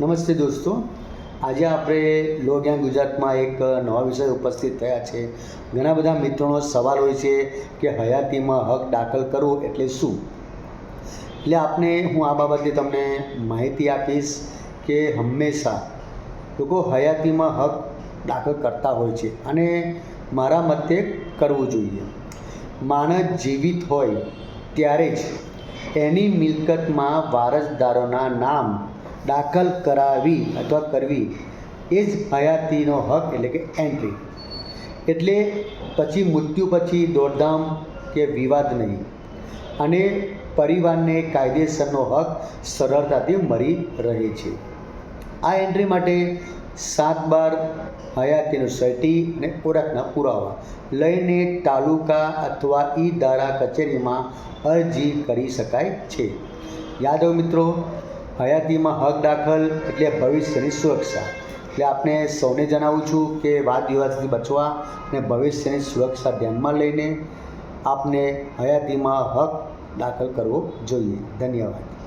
નમસ્તે દોસ્તો. આજે આપણે લો ગુજરાતમાં એક નવા વિષય ઉપસ્થિત થયા છે. ઘણા બધા મિત્રોનો સવાલ હોય છે કે હયાતીમાં હક દાખલ કરવો એટલે શું? એટલે આપને હું આ બાબતે તમને માહિતી આપીશ કે હંમેશા લોકો હયાતીમાં હક દાખલ કરતા હોય છે અને મારા મતે કરવું જોઈએ. માણસ જીવિત હોય ત્યારે જ એની મિલકતમાં વારસદારોના નામ દાખલ કરાવી અથવા કરવી. એ જ હયાતીનો હક એટલે કે એન્ટ્રી એટલે પછી મૃત્યુ પછી દોડધામ કે વિવાદ નહીં. અને પરિવારને કાયદેસરનો હક સરળતાથી મળી રહે છે. આ એન્ટ્રી માટે સાત બાર હયાતીનું સર્ટી અને ઓળખના પુરાવા લઈને તાલુકા અથવા ઈ ધારા કચેરીમાં અરજી કરી શકાય છે. યાદવ મિત્રો હયાતીમાં હક દાખલ એટલે ભવિષ્યની સુરક્ષા. એટલે આપણે સૌને જણાવું છું કે વાદ વિવાદથી બચવા અને ભવિષ્યની સુરક્ષા ધ્યાનમાં લઈને આપને હયાતીમાં હક દાખલ કરવો જોઈએ. ધન્યવાદ.